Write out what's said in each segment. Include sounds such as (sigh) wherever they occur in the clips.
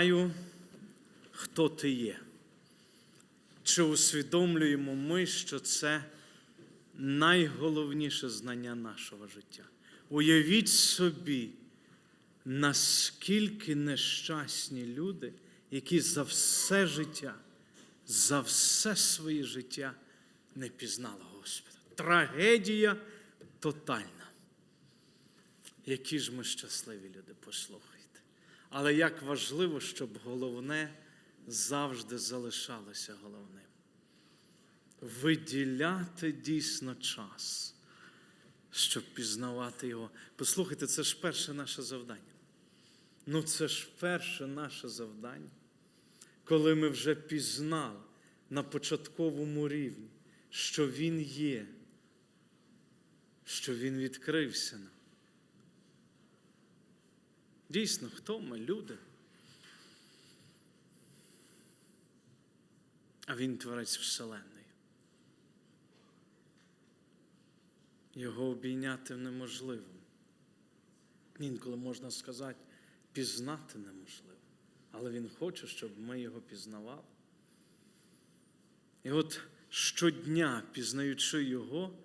знаю, хто ти є. Чи усвідомлюємо ми, що це найголовніше знання нашого життя? Уявіть собі, наскільки нещасні люди, які за все життя, за все своє життя не пізнали Господа. Трагедія тотальна. Які ж ми щасливі люди, послухайте. Але як важливо, щоб головне завжди залишалося головним. Виділяти дійсно час, щоб пізнавати його. Послухайте, це ж перше наше завдання. Ну, це ж перше наше завдання, коли ми вже пізнали на початковому рівні, що Він є, що Він відкрився нам. Дійсно, хто ми, люди? А він творець Вселенної. Його обійняти неможливо. Інколи можна сказати, пізнати неможливо. Але Він хоче, щоб ми його пізнавали. І от щодня, пізнаючи його,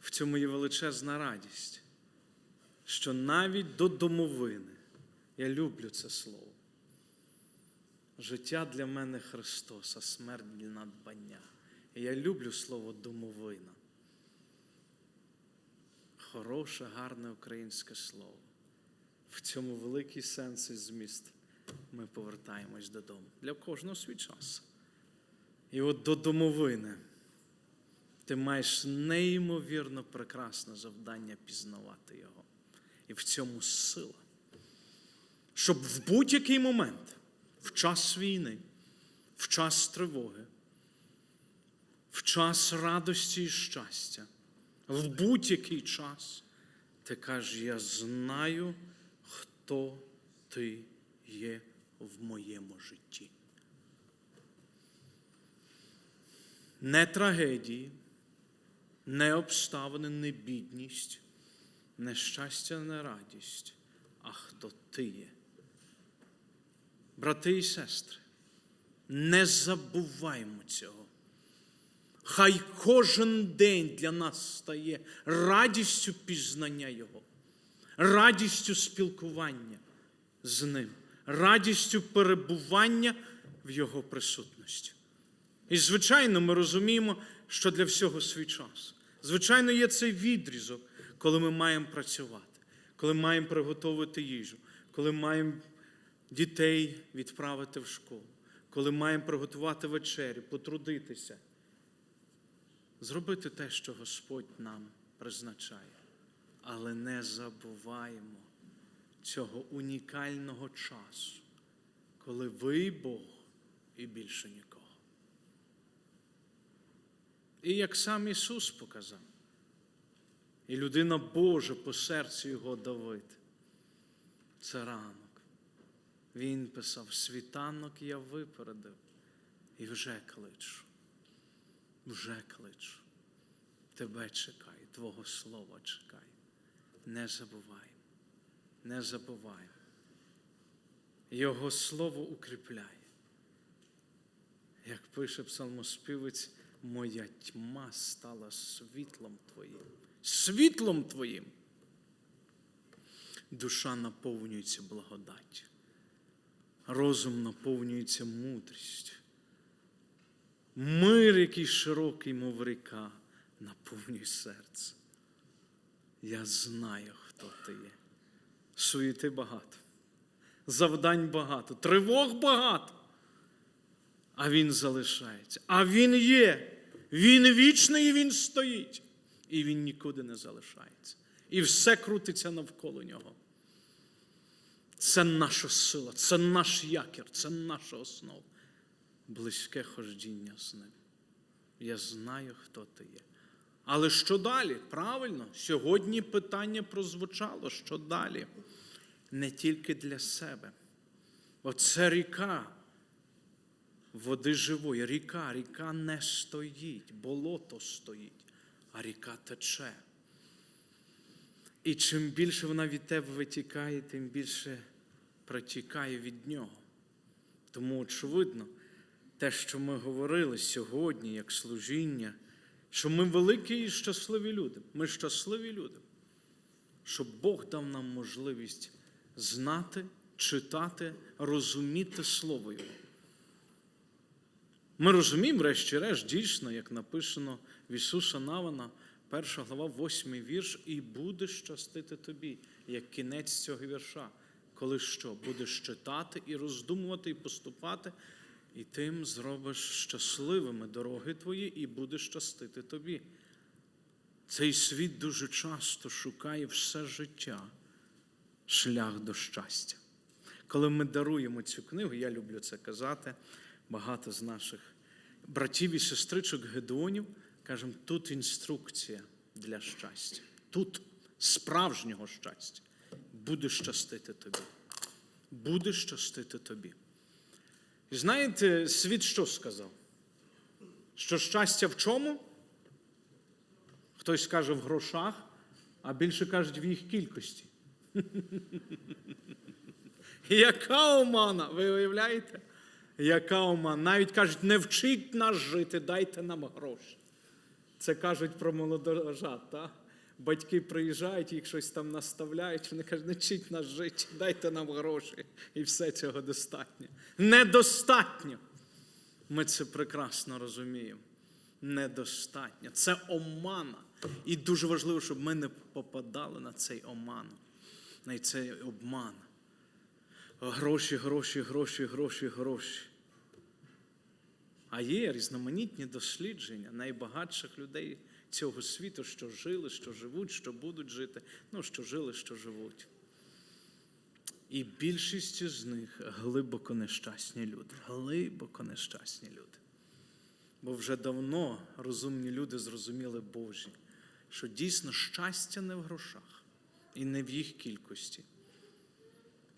в цьому є величезна радість, що навіть до домовини, я люблю це слово. Життя для мене Христос, а смерть для надбання. І я люблю слово домовина. Хороше, гарне українське слово. В цьому великий сенс і зміст. Ми повертаємось додому. Для кожного свій час. І от до домовини ти маєш неймовірно прекрасне завдання пізнавати його. І в цьому сила. Щоб в будь-який момент, в час війни, в час тривоги, в час радості і щастя, в будь-який час ти кажеш, я знаю, хто ти є в моєму житті. Не трагедії, не обставини, не бідність, не щастя, не радість, а хто ти є. Брати і сестри, не забуваймо цього. Хай кожен день для нас стає радістю пізнання Його, радістю спілкування з Ним, радістю перебування в Його присутності. І, звичайно, ми розуміємо, що для всього свій час. Звичайно, є цей відрізок, коли ми маємо працювати, коли маємо приготувати їжу, коли маємо дітей відправити в школу, коли маємо приготувати вечерю, потрудитися, зробити те, що Господь нам призначає. Але не забуваємо цього унікального часу, коли ви Бог і більше нікого. І як сам Ісус показав, і людина Божа по серцю його Давид, це ранок. Він писав, світанок я випередив і вже кличу, вже кличу. Тебе чекаю, Твого Слова чекаю. Не забувай, не забувай. Його Слово укріпляє. Як пише псалмоспівець, моя тьма стала світлом Твоїм. Світлом Твоїм. Душа наповнюється благодаттю розум наповнюється мудрістю. Мир, який широкий, мов ріка, наповнює серце. Я знаю, хто ти є. Суєти багато, завдань багато, тривог багато. А він залишається. А він є. Він вічний і він стоїть. І він нікуди не залишається. І все крутиться навколо нього. Це наша сила, це наш якір, це наша основа. Близьке хождіння з ним. Я знаю, хто ти є. Але що далі? Правильно, сьогодні питання прозвучало, що далі? Не тільки для себе. Оце ріка води живої. Ріка, ріка не стоїть, болото стоїть, а ріка тече. І чим більше вона від тебе витікає, тим більше протікає від нього. Тому, очевидно, те, що ми говорили сьогодні, як служіння, що ми великі і щасливі люди. Ми щасливі люди, щоб Бог дав нам можливість знати, читати, розуміти Слово Його. Ми розуміємо, врешті-решт, дійсно, як написано в Ісуса Навана, перша глава, восьмий вірш, і буде щастити тобі, як кінець цього вірша. Коли що? Будеш читати і роздумувати, і поступати, і тим зробиш щасливими дороги твої, і буде щастити тобі. Цей світ дуже часто шукає все життя шлях до щастя. Коли ми даруємо цю книгу, я люблю це казати, багато з наших братів і сестричок Гедеонів, кажемо, тут інструкція для щастя, тут справжнього щастя. Буде щастити тобі. Буде щастити тобі. І знаєте, світ що сказав? Що щастя в чому? Хтось каже в грошах, а більше кажуть в їх кількості. (laughs) Яка омана, ви уявляєте? Яка омана? Навіть кажуть, не вчіть нас жити, дайте нам гроші. Це кажуть про молодожат, так? Батьки приїжджають, їх щось там наставляють, вони кажуть, не вчіть нас жити, дайте нам гроші. І все цього достатньо. Недостатньо. Ми це прекрасно розуміємо. Недостатньо. Це омана. І дуже важливо, щоб ми не попадали на цей оман, на цей обман. Гроші, гроші, гроші, гроші, гроші. А є різноманітні дослідження найбагатших людей цього світу, що жили, що живуть, що будуть жити, ну, що жили, що живуть. І більшість з них глибоко нещасні люди. Глибоко нещасні люди. Бо вже давно розумні люди зрозуміли Божі, що дійсно щастя не в грошах і не в їх кількості.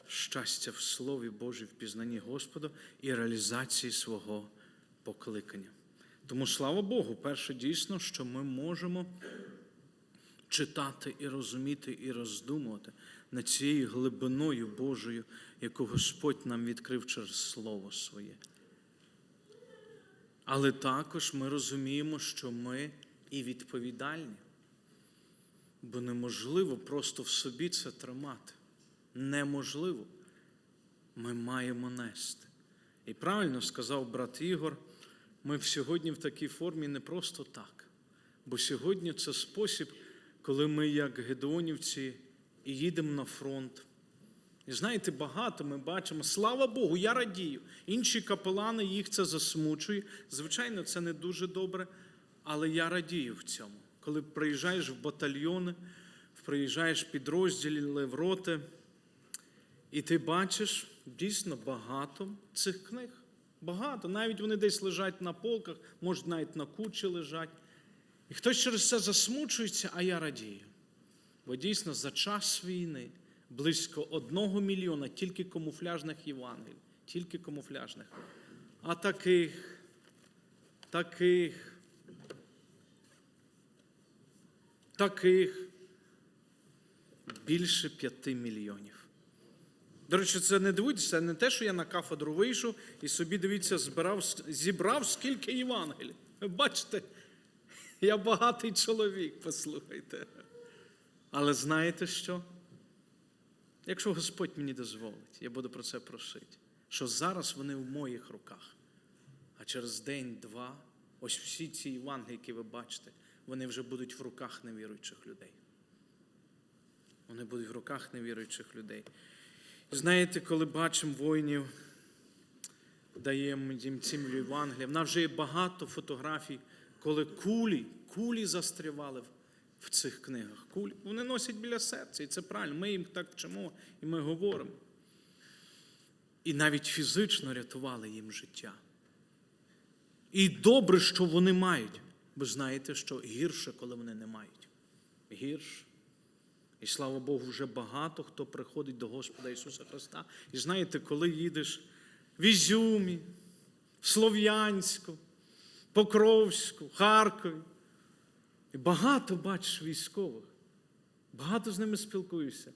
Щастя в Слові Божій, в пізнанні Господа і реалізації свого покликання. Тому слава Богу, перше дійсно, що ми можемо читати і розуміти, і роздумувати над цією глибиною Божою, яку Господь нам відкрив через Слово Своє. Але також ми розуміємо, що ми і відповідальні, бо неможливо просто в собі це тримати. Неможливо. Ми маємо нести. І правильно сказав брат Ігор, ми сьогодні в такій формі не просто так. Бо сьогодні це спосіб, коли ми, як гедеонівці, і їдемо на фронт. І знаєте, багато ми бачимо, слава Богу, я радію. Інші капелани їх це засмучує. Звичайно, це не дуже добре, але я радію в цьому. Коли приїжджаєш в батальйони, приїжджаєш в підрозділи, в роти, і ти бачиш дійсно багато цих книг. Багато. Навіть вони десь лежать на полках, може, навіть на кучі лежать. І хтось через це засмучується, а я радію. Бо дійсно за час війни близько одного мільйона тільки камуфляжних Євангелій, тільки камуфляжних. А таких, таких, таких більше п'яти мільйонів. До речі, це не дивуйтеся, це не те, що я на кафедру вийшов і собі, дивіться, збирав, зібрав скільки Євангелій. Бачите, я багатий чоловік, послухайте. Але знаєте що? Якщо Господь мені дозволить, я буду про це просити, що зараз вони в моїх руках, а через день-два, ось всі ці Євангелії, які ви бачите, вони вже будуть в руках невіруючих людей. Вони будуть в руках невіруючих людей. Знаєте, коли бачимо воїнів, даємо їм цим Євангелія, в нас вже є багато фотографій, коли кулі, кулі застрявали в цих книгах. Кулі. Вони носять біля серця, і це правильно. Ми їм так вчимо і ми говоримо. І навіть фізично рятували їм життя. І добре, що вони мають. Бо знаєте, що гірше, коли вони не мають. Гірше. І слава Богу, вже багато хто приходить до Господа Ісуса Христа. І знаєте, коли їдеш в Ізюмі, в Слов'янську, Покровську, Харкові, і багато бачиш військових, багато з ними спілкуюся.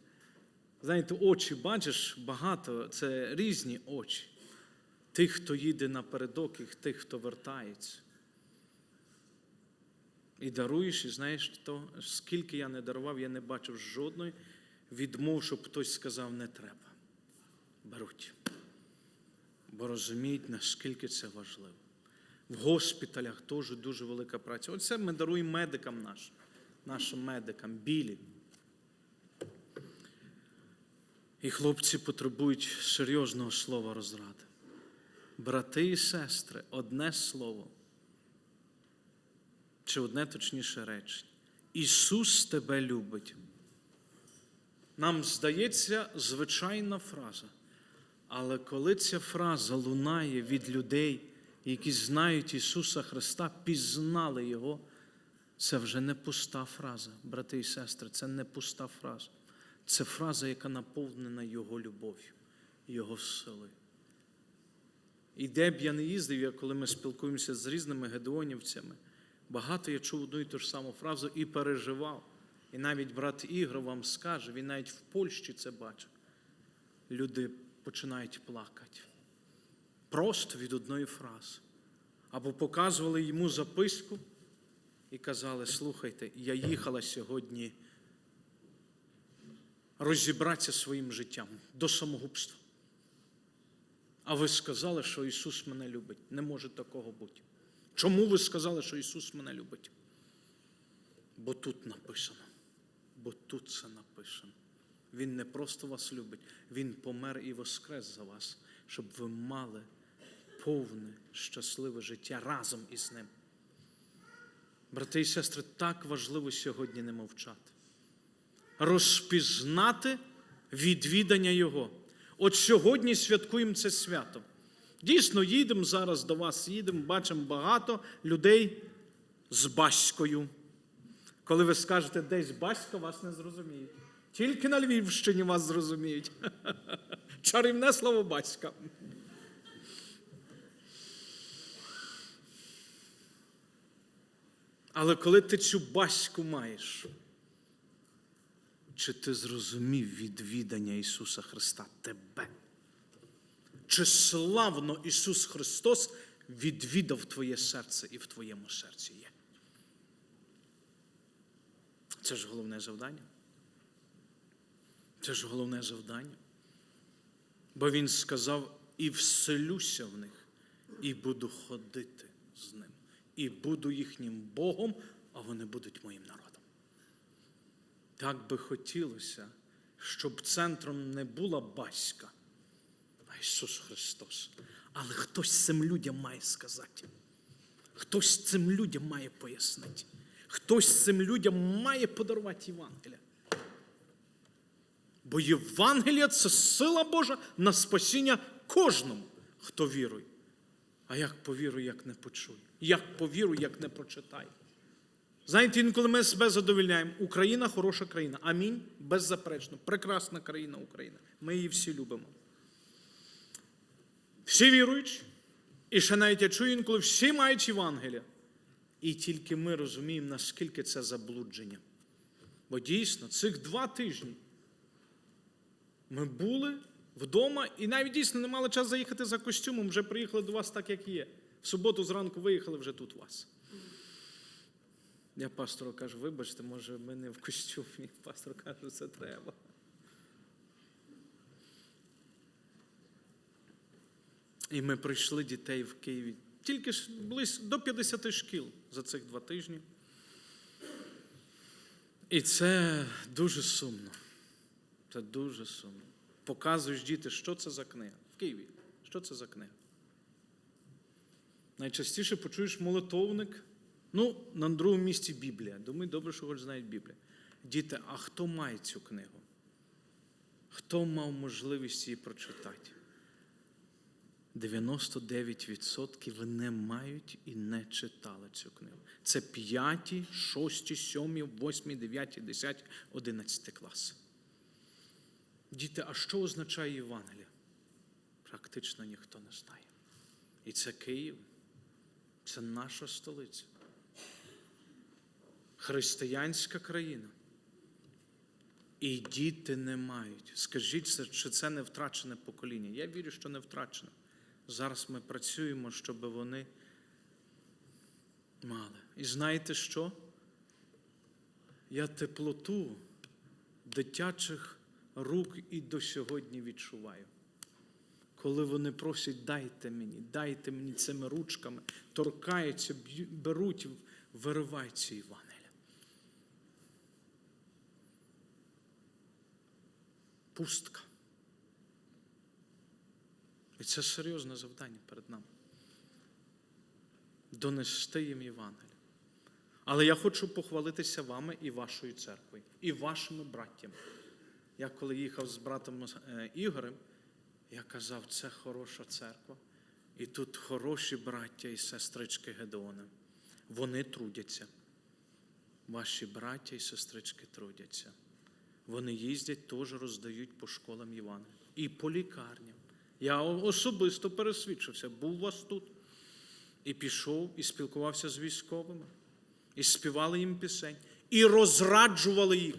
Знаєте, очі бачиш багато, це різні очі. тих, хто їде напередок, і тих, хто вертається. І даруєш, і знаєш, то, скільки я не дарував, я не бачив жодної відмов, щоб хтось сказав, не треба. Беруть. Бо розуміють, наскільки це важливо. В госпіталях теж дуже велика праця. Оце ми даруємо медикам нашим, нашим медикам, білі. І хлопці потребують серйозного слова розради. Брати і сестри, одне слово, чи одне точніше речення. Ісус тебе любить. Нам здається звичайна фраза. Але коли ця фраза лунає від людей, які знають Ісуса Христа, пізнали Його, це вже не пуста фраза, брати і сестри, це не пуста фраза. Це фраза, яка наповнена Його любов'ю, Його силою. І де б я не їздив, коли ми спілкуємося з різними гедеонівцями, багато я чув одну і ту ж саму фразу і переживав. І навіть брат Ігор вам скаже, він навіть в Польщі це бачив. Люди починають плакати. Просто від одної фрази. Або показували йому записку і казали: слухайте, я їхала сьогодні розібратися своїм життям до самогубства. А ви сказали, що Ісус мене любить. Не може такого бути. Чому ви сказали, що Ісус мене любить? Бо тут написано. Бо тут це написано. Він не просто вас любить, Він помер і воскрес за вас, щоб ви мали повне, щасливе життя разом із ним. Брати і сестри, так важливо сьогодні не мовчати. Розпізнати відвідання Його. От сьогодні святкуємо це свято. Дійсно, їдемо зараз до вас, їдемо, бачимо багато людей з Баською. Коли ви скажете десь Баська, вас не зрозуміють. Тільки на Львівщині вас зрозуміють. (laughs) Чарівне слово Баська. Але коли ти цю баську маєш, чи ти зрозумів відвідання Ісуса Христа тебе? Чи славно Ісус Христос відвідав твоє серце і в твоєму серці є? Це ж головне завдання. Це ж головне завдання. Бо Він сказав: і вселюся в них, і буду ходити з ним, і буду їхнім Богом, а вони будуть моїм народом. Так би хотілося, щоб центром не була Баська, Ісус Христос. Але хтось цим людям має сказати. Хтось цим людям має пояснити. Хтось цим людям має подарувати Євангелія. Бо Євангелія це сила Божа на спасіння кожному, хто вірує. А як повірує, як не почує? Як повірує, як не прочитає? Знаєте, інколи ми себе задовільняємо. Україна хороша країна. Амінь. Беззаперечно. Прекрасна країна Україна. Ми її всі любимо. Всі віруючі. І ще навіть я чую інколи всі мають Євангелія. І тільки ми розуміємо, наскільки це заблудження. Бо дійсно, цих два тижні ми були вдома і навіть дійсно не мали час заїхати за костюмом, вже приїхали до вас так, як є. В суботу зранку виїхали вже тут вас. Я пастору кажу, вибачте, може, ми не в костюмі. Пастор каже, це треба. І ми прийшли дітей в Києві. Тільки ж близько до 50 шкіл за цих два тижні. І це дуже сумно. Це дуже сумно. Показуєш діти, що це за книга. В Києві. Що це за книга? Найчастіше почуєш молитовник. Ну, на другому місці Біблія. Думаю, добре, що хоч знають Біблію. Діти, а хто має цю книгу? Хто мав можливість її прочитати? 99% не мають і не читали цю книгу. Це 5, 6, 7, 8, 9, 10, 11 клас. Діти, а що означає Євангелія? Практично ніхто не знає. І це Київ, це наша столиця. Християнська країна. І діти не мають. Скажіть, чи це не втрачене покоління? Я вірю, що не втрачене. Зараз ми працюємо, щоб вони мали. І знаєте що? Я теплоту дитячих рук і до сьогодні відчуваю. Коли вони просять, дайте мені, дайте мені цими ручками, торкаються, беруть, виривають ці Євангелія. Пустка. І це серйозне завдання перед нами. Донести їм Євангелія. Але я хочу похвалитися вами і вашою церквою, і вашими браттями. Я коли їхав з братом е, Ігорем, я казав, це хороша церква. І тут хороші браття і сестрички Гедеона. Вони трудяться. Ваші браття і сестрички трудяться. Вони їздять, теж роздають по школам Євангелія. І по лікарням. Я особисто пересвідчився, був у вас тут. І пішов, і спілкувався з військовими, і співали їм пісень, і розраджували їх.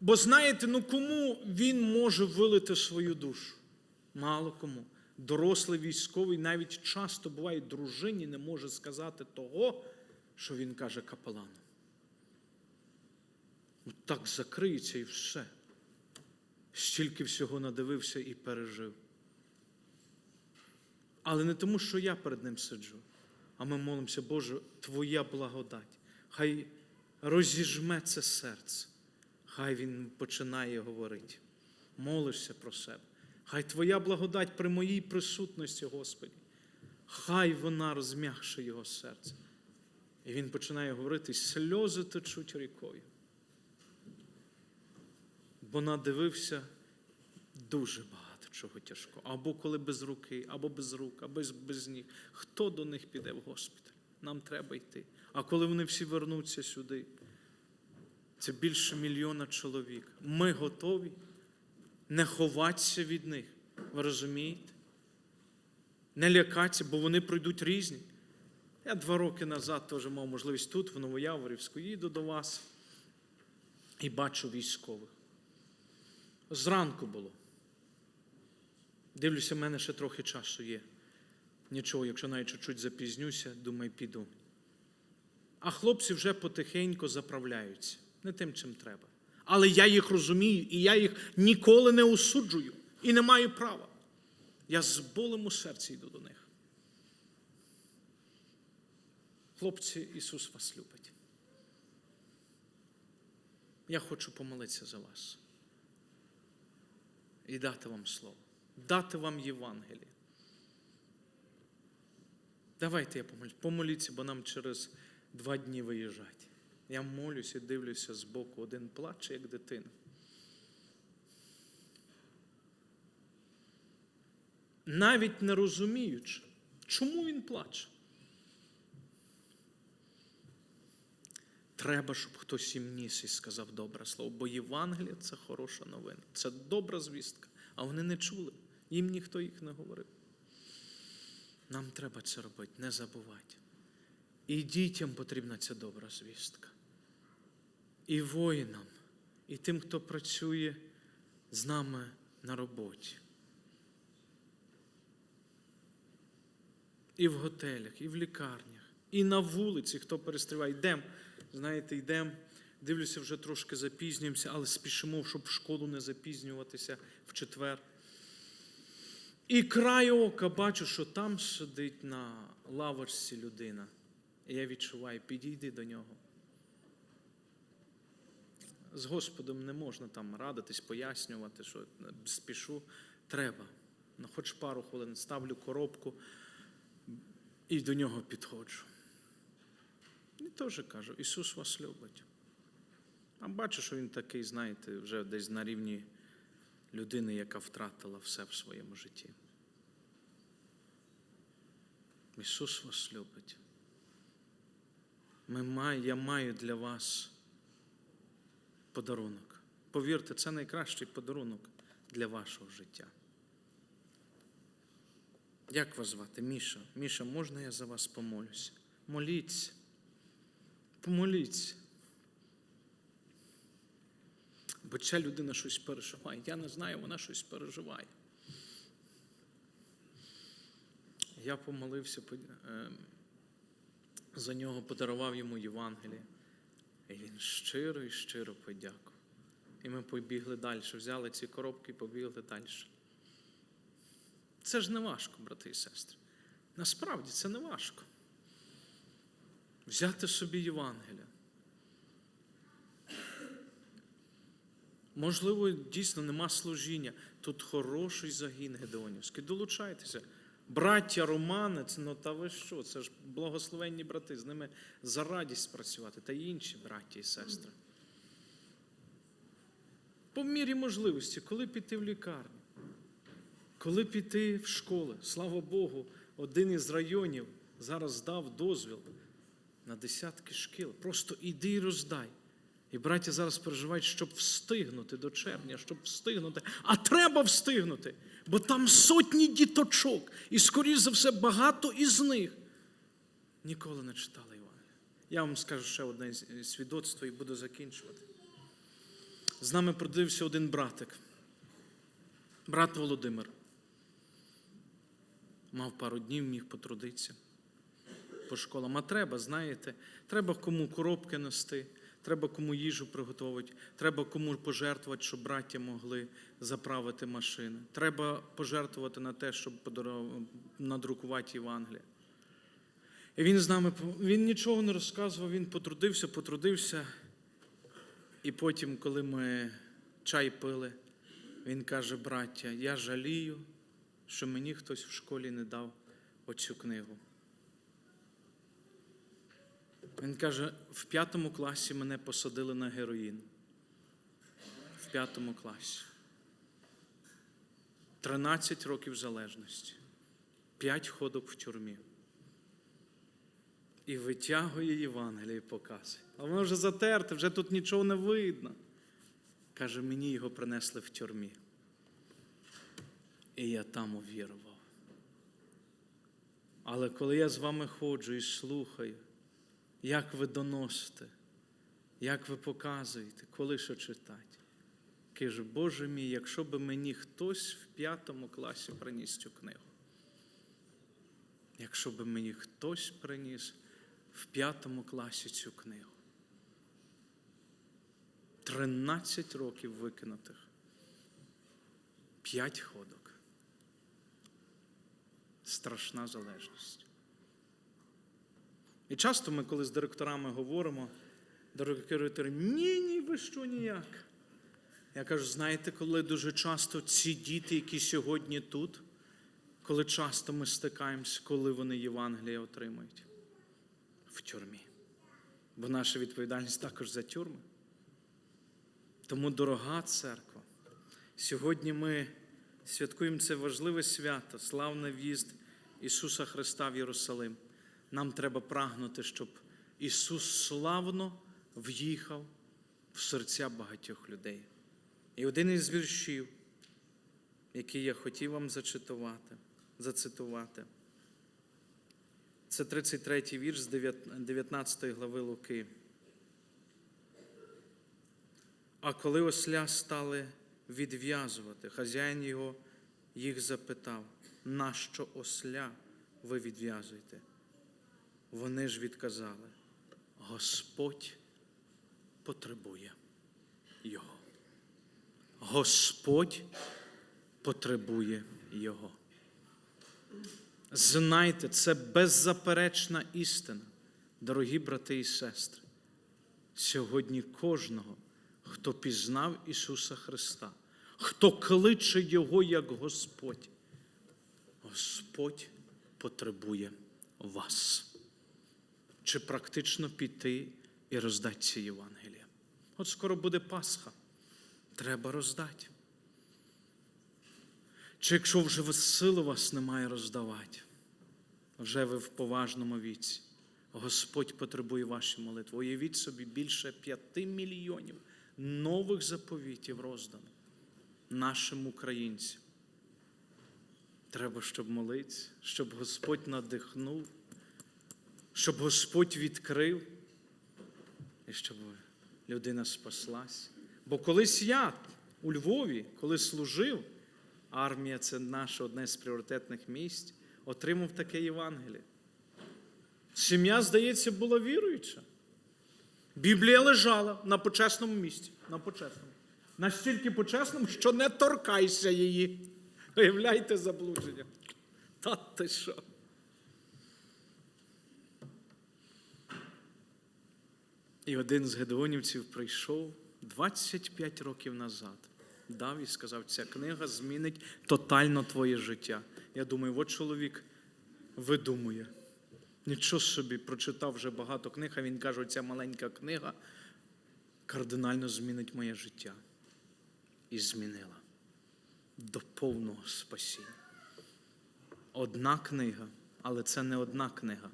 Бо знаєте, ну кому він може вилити свою душу? Мало кому. Дорослий військовий навіть часто буває дружині не може сказати того, що він каже капелану. Ну, так закриється і все. Стільки всього надивився і пережив. Але не тому, що я перед ним сиджу, а ми молимося, Боже, Твоя благодать. Хай розіжме це серце. Хай він починає говорити. Молишся про себе. Хай Твоя благодать при моїй присутності, Господі. Хай вона розм'якше його серце. І він починає говорити, сльози течуть рікою. Бо надивився дуже багато чого тяжкого. Або коли без руки, або без рук, або без ніг. Хто до них піде в госпіталь? Нам треба йти. А коли вони всі вернуться сюди, це більше мільйона чоловік. Ми готові не ховатися від них. Ви розумієте? Не лякатися, бо вони пройдуть різні. Я два роки назад теж мав можливість тут, в Новояворівську, їду до вас і бачу військових. Зранку було. Дивлюся, в мене ще трохи часу є. Нічого, якщо навіть чуть-чуть запізнюся, думаю, піду. А хлопці вже потихеньку заправляються. Не тим, чим треба. Але я їх розумію, і я їх ніколи не осуджую і не маю права. Я з болем у серці йду до них. Хлопці, Ісус вас любить. Я хочу помолитися за вас і дати вам слово, дати вам Євангеліє. Давайте я помолюсь. Помоліться, бо нам через два дні виїжджати. Я молюсь і дивлюся збоку, один плаче, як дитина. Навіть не розуміючи, чому він плаче. Треба, щоб хтось їм ніс і сказав добре слово, бо Євангелія це хороша новина, це добра звістка, а вони не чули, їм ніхто їх не говорив. Нам треба це робити, не забувати. І дітям потрібна ця добра звістка. І воїнам, і тим, хто працює з нами на роботі. І в готелях, і в лікарнях, і на вулиці, хто перестріває. Йдемо, знаєте, йдемо, дивлюся, вже трошки запізнюємося, але спішимо, щоб в школу не запізнюватися в четвер. І край ока бачу, що там сидить на лавочці людина. І я відчуваю, підійди до нього. З Господом не можна там радитись, пояснювати, що спішу. Треба. Ну, хоч пару хвилин ставлю коробку і до нього підходжу. І теж кажу, Ісус вас любить. А бачу, що він такий, знаєте, вже десь на рівні людини, яка втратила все в своєму житті. Ісус вас любить. Ми я маю для вас подарунок. Повірте, це найкращий подарунок для вашого життя. Як вас звати? Міша? Міша, можна я за вас помолюся? Моліться. Помоліться. Бо ця людина щось переживає. Я не знаю, вона щось переживає. Я помолився е, за нього, подарував йому Євангеліє. І він щиро і щиро подякував. І ми побігли далі, взяли ці коробки і побігли далі. Це ж не важко, брати і сестри. Насправді це не важко. Взяти собі Євангелія. Можливо, дійсно нема служіння. Тут хороший загін Гедеонівський. Долучайтеся. Браття Романи, це ну та ви що? Це ж благословенні брати, з ними за радість працювати, та й інші браття і сестри. По мірі можливості, коли піти в лікарню, коли піти в школи. Слава Богу, один із районів зараз дав дозвіл на десятки шкіл. Просто іди і роздай. І браття зараз переживають, щоб встигнути до червня, щоб встигнути. А треба встигнути, бо там сотні діточок, і, скоріш за все, багато із них ніколи не читали Івангелія. Я вам скажу ще одне свідоцтво і буду закінчувати. З нами продивився один братик, брат Володимир. Мав пару днів, міг потрудитися по школам. А треба, знаєте, треба кому коробки нести, треба кому їжу приготувати, треба кому пожертвувати, щоб браття могли заправити машини. Треба пожертвувати на те, щоб надрукувати Євангелія. І він з нами він нічого не розказував, він потрудився, потрудився. І потім, коли ми чай пили, він каже: браття, я жалію, що мені хтось в школі не дав оцю книгу. Він каже, в п'ятому класі мене посадили на героїн. В п'ятому класі. 13 років залежності, 5 ходок в тюрмі. І витягує Євангеліє і показує. А воно вже затерте, вже тут нічого не видно. Каже, мені його принесли в тюрмі. І я там увірував. Але коли я з вами ходжу і слухаю, як ви доносите, як ви показуєте, коли що читати, кажу, Боже мій, якщо би мені хтось в п'ятому класі приніс цю книгу, якщо би мені хтось приніс в п'ятому класі цю книгу. 13 років викинутих. 5 ходок. Страшна залежність. І часто ми, коли з директорами говоримо, директори, ні, ні, ви що ніяк. Я кажу, знаєте, коли дуже часто ці діти, які сьогодні тут, коли часто ми стикаємось, коли вони Євангеліє отримують? В тюрмі. Бо наша відповідальність також за тюрми. Тому, дорога церква, сьогодні ми святкуємо це важливе свято, славний в'їзд Ісуса Христа в Єрусалим. Нам треба прагнути, щоб Ісус славно в'їхав в серця багатьох людей. І один із віршів, який я хотів вам зачитувати, зацитувати, це 33-й вірш з 19 глави Луки. А коли осля стали відв'язувати, хазяїн його їх запитав, нащо осля ви відв'язуєте? Вони ж відказали, Господь потребує його. Господь потребує його. Знайте, це беззаперечна істина, дорогі брати і сестри. Сьогодні кожного, хто пізнав Ісуса Христа, хто кличе Його як Господь, Господь потребує вас. Чи практично піти і роздати ці Євангелія? От скоро буде Пасха. Треба роздати. Чи якщо вже сили вас немає роздавати, вже ви в поважному віці, Господь потребує ваші молитви. Уявіть собі, більше п'яти мільйонів нових заповітів роздано нашим українцям. Треба, щоб молитися, щоб Господь надихнув, щоб Господь відкрив і щоб людина спаслась. Бо колись я у Львові, коли служив, армія це наше одне з пріоритетних місць. отримав таке Євангеліє. Сім'я, здається, була віруюча. Біблія лежала на почесному місці. На почесному. Настільки почесному, що не торкайся її. Виявляйте заблудження. Та ти що? І один з гедеонівців прийшов 25 років назад. Дав і сказав, ця книга змінить тотально твоє життя. Я думаю, от чоловік видумує. Нічого собі, прочитав вже багато книг, а він каже, ця маленька книга кардинально змінить моє життя. І змінила до повного спасіння. Одна книга, але це не одна книга,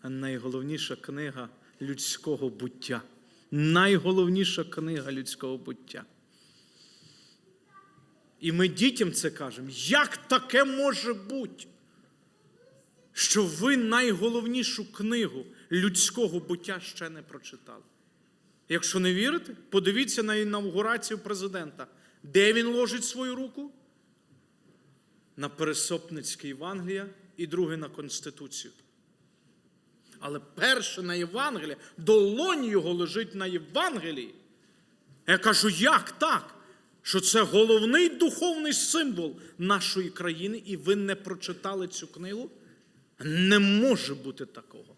а найголовніша книга людського буття. Найголовніша книга людського буття. І ми дітям це кажемо, як таке може бути? що ви найголовнішу книгу людського буття ще не прочитали. Якщо не вірите, подивіться на інаугурацію президента. Де він ложить свою руку? На Пересопницьке Євангелія і друге на Конституцію. Але перше на Євангелія, долонь його лежить на Євангелії. Я кажу, як так? Що це головний духовний символ нашої країни, і ви не прочитали цю книгу? Не може бути такого.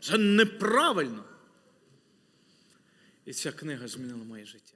Це неправильно. І ця книга змінила моє життя.